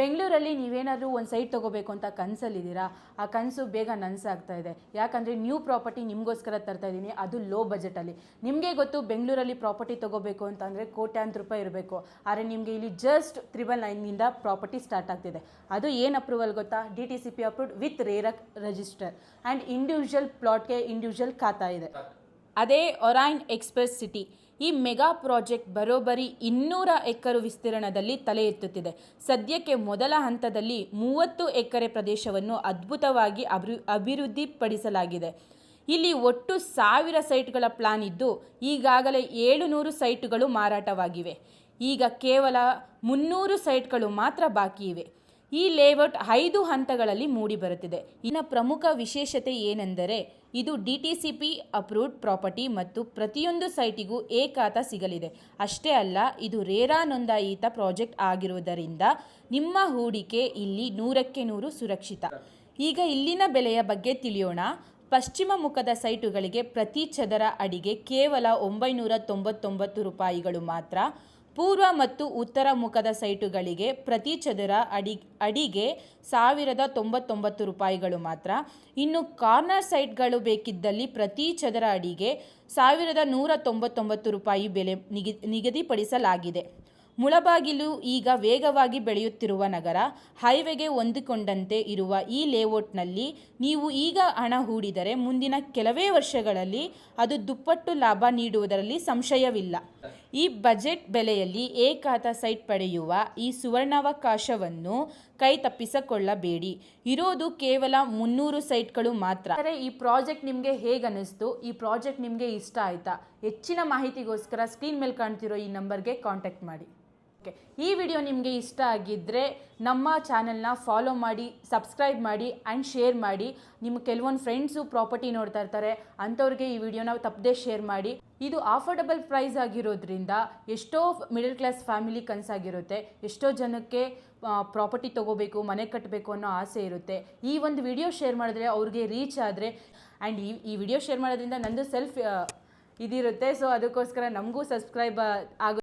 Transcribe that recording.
ಬೆಂಗಳೂರಲ್ಲಿ ನೀವೇನಾದರೂ ಒಂದು ಸೈಟ್ ತೊಗೋಬೇಕು ಅಂತ ಕನಸಲ್ಲಿದ್ದೀರಾ? ಆ ಕನಸು ಬೇಗ ನನಸಾಗ್ತಾ ಇದೆ. ಯಾಕಂದರೆ ನ್ಯೂ ಪ್ರಾಪರ್ಟಿ ನಿಮಗೋಸ್ಕರ ತರ್ತಾ ಇದ್ದೀನಿ ಅದು ಲೋ ಬಜೆಟಲ್ಲಿ ನಿಮಗೆ ಗೊತ್ತು ಬೆಂಗಳೂರಲ್ಲಿ ಪ್ರಾಪರ್ಟಿ ತೊಗೋಬೇಕು ಅಂತಂದರೆ ಕೋಟ್ಯಾಂತರ ರೂಪಾಯಿ ಇರಬೇಕು. ಆದರೆ ನಿಮಗೆ ಇಲ್ಲಿ ಜಸ್ಟ್ ತ್ರಿಬಲ್ ನೈನ್ನಿಂದ ಪ್ರಾಪರ್ಟಿ ಸ್ಟಾರ್ಟ್ ಆಗ್ತಿದೆ. ಅದು ಏನು ಅಪ್ರೂವಲ್ ಗೊತ್ತಾ? D T C P approved with ರೇರಕ್ register and individual ಪ್ಲಾಟ್ಗೆ ಇಂಡಿವಿಜುವಲ್ ಖಾತಾ ಇದೆ. ಅದೇ ಒರೈನ್ ಎಕ್ಸ್ಪ್ರೆಸ್ ಸಿಟಿ ಈ ಮೆಗಾ ಪ್ರಾಜೆಕ್ಟ್ ಬರೋಬ್ಬರಿ ಇನ್ನೂರ ಎಕರೆ ವಿಸ್ತೀರ್ಣದಲ್ಲಿ ತಲೆ ಎತ್ತುತ್ತಿದೆ. ಸದ್ಯಕ್ಕೆ ಮೊದಲ ಹಂತದಲ್ಲಿ ಮೂವತ್ತು ಎಕರೆ ಪ್ರದೇಶವನ್ನು ಅದ್ಭುತವಾಗಿ ಅಭಿ ಅಭಿವೃದ್ಧಿಪಡಿಸಲಾಗಿದೆ. ಇಲ್ಲಿ ಒಟ್ಟು ಸಾವಿರ ಸೈಟ್ಗಳ ಪ್ಲಾನ್ ಇದ್ದು, ಈಗಾಗಲೇ ಏಳುನೂರು ಸೈಟ್ಗಳು ಮಾರಾಟವಾಗಿವೆ. ಈಗ ಕೇವಲ ಮುನ್ನೂರು ಸೈಟ್ಗಳು ಮಾತ್ರ ಬಾಕಿ ಇವೆ. ಈ ಲೇಔಟ್ ಐದು ಹಂತಗಳಲ್ಲಿ ಮೂಡಿಬರುತ್ತಿದೆ ಇನ್ನು ಪ್ರಮುಖ ವಿಶೇಷತೆ ಏನೆಂದರೆ, ಇದು D T C P approved property ಮತ್ತು ಪ್ರತಿಯೊಂದು ಸೈಟಿಗೂ ಏಕಾತ ಸಿಗಲಿದೆ. ಅಷ್ಟೇ ಅಲ್ಲ, ಇದು ರೇರಾ ನೋಂದಾಯಿತ ಪ್ರಾಜೆಕ್ಟ್ ಆಗಿರುವುದರಿಂದ ನಿಮ್ಮ ಹೂಡಿಕೆ ಇಲ್ಲಿ ನೂರಕ್ಕೆ ನೂರು ಸುರಕ್ಷಿತ. ಈಗ ಇಲ್ಲಿನ ಬೆಲೆಯ ಬಗ್ಗೆ ತಿಳಿಯೋಣ. ಪಶ್ಚಿಮ ಮುಖದ ಸೈಟುಗಳಿಗೆ ಪ್ರತಿ ಚದರ ಅಡಿಗೆ ಕೇವಲ ಒಂಬೈನೂರ ತೊಂಬತ್ತೊಂಬತ್ತು ರೂಪಾಯಿಗಳು ಮಾತ್ರ. ಪೂರ್ವ ಮತ್ತು ಉತ್ತರ ಮುಖದ ಸೈಟುಗಳಿಗೆ ಪ್ರತಿ ಚದರ ಅಡಿ, ಅಡಿಗೆ ಸಾವಿರದ ತೊಂಬತ್ತೊಂಬತ್ತು ರೂಪಾಯಿಗಳು ಮಾತ್ರ. ಇನ್ನು ಕಾರ್ನರ್ ಸೈಟ್ಗಳು ಬೇಕಿದ್ದಲ್ಲಿ ಪ್ರತಿ ಚದರ ಅಡಿಗೆ ಸಾವಿರದ ನೂರ ತೊಂಬತ್ತೊಂಬತ್ತು ರೂಪಾಯಿ ಬೆಲೆ ನಿಗಿ, ನಿಗದಿಪಡಿಸಲಾಗಿದೆ. ಮುಳಬಾಗಿಲು ಈಗ ವೇಗವಾಗಿ ಬೆಳೆಯುತ್ತಿರುವ ನಗರ, ಹೈವೇಗೆ ಹೊಂದಿಕೊಂಡಂತೆ ಇರುವ ಈ ಲೇಔಟ್ನಲ್ಲಿ ನೀವು ಈಗ ಹಣ ಹೂಡಿದರೆ ಮುಂದಿನ ಕೆಲವೇ ವರ್ಷಗಳಲ್ಲಿ ಅದು ದುಪ್ಪಟ್ಟು ಲಾಭ ನೀಡುವುದರಲ್ಲಿ ಸಂಶಯವಿಲ್ಲ. ಈ ಬಜೆಟ್ ಬೆಲೆಯಲ್ಲಿ ಏಕಾತ ಸೈಟ್ ಪಡೆಯುವ ಈ ಸುವರ್ಣಾವಕಾಶವನ್ನು ಕೈ ತಪ್ಪಿಸಿಕೊಳ್ಳಬೇಡಿ. ಇರೋದು ಕೇವಲ ಮುನ್ನೂರು ಸೈಟ್ಗಳು ಮಾತ್ರ. ಆದರೆ ಈ ಪ್ರಾಜೆಕ್ಟ್ ನಿಮಗೆ ಹೇಗೆ ಅನ್ನಿಸ್ತು ಈ ಪ್ರಾಜೆಕ್ಟ್ ನಿಮಗೆ ಇಷ್ಟ ಆಯಿತಾ? ಹೆಚ್ಚಿನ ಮಾಹಿತಿಗೋಸ್ಕರ ಸ್ಕ್ರೀನ್ ಮೇಲೆ ಕಾಣ್ತಿರೋ ಈ ನಂಬರ್ಗೆ ಕಾಂಟ್ಯಾಕ್ಟ್ ಮಾಡಿ. ಓಕೆ. ಈ ವಿಡಿಯೋ ನಿಮಗೆ ಇಷ್ಟ ಆಗಿದ್ದರೆ ನಮ್ಮ ಚಾನೆಲ್ನ ಫಾಲೋ ಮಾಡಿ, ಸಬ್ಸ್ಕ್ರೈಬ್ ಮಾಡಿ ಆ್ಯಂಡ್ ಶೇರ್ ಮಾಡಿ. ನಿಮ್ಮ ಕೆಲವೊಂದು ಫ್ರೆಂಡ್ಸು ಪ್ರಾಪರ್ಟಿ ನೋಡ್ತಾ ಇರ್ತಾರೆ, ಅಂಥವ್ರಿಗೆ ಈ ವಿಡಿಯೋನ ತಪ್ಪದೇ ಶೇರ್ ಮಾಡಿ. ಇದು ಆಫರ್ಡಬಲ್ ಪ್ರೈಸ್ ಆಗಿರೋದ್ರಿಂದ ಎಷ್ಟೋ ಮಿಡಲ್ ಕ್ಲಾಸ್ ಫ್ಯಾಮಿಲಿ ಕನಸಾಗಿರುತ್ತೆ, ಎಷ್ಟೋ ಜನಕ್ಕೆ ಪ್ರಾಪರ್ಟಿ ತೊಗೋಬೇಕು, ಮನೆ ಕಟ್ಟಬೇಕು ಅನ್ನೋ ಆಸೆ ಇರುತ್ತೆ. ಈ ಒಂದು ವಿಡಿಯೋ ಶೇರ್ ಮಾಡಿದ್ರೆ ಅವ್ರಿಗೆ ರೀಚ್ ಆದರೆ ಆ್ಯಂಡ್ ಈ ಈ ವಿಡಿಯೋ ಶೇರ್ ಮಾಡೋದ್ರಿಂದ ನಂದು ಸೆಲ್ಫ್ ಇದಿರುತ್ತೆ. ಸೊ ಅದಕ್ಕೋಸ್ಕರ ನಮಗೂ ಸಬ್ಸ್ಕ್ರೈಬ್ ಆಗೋ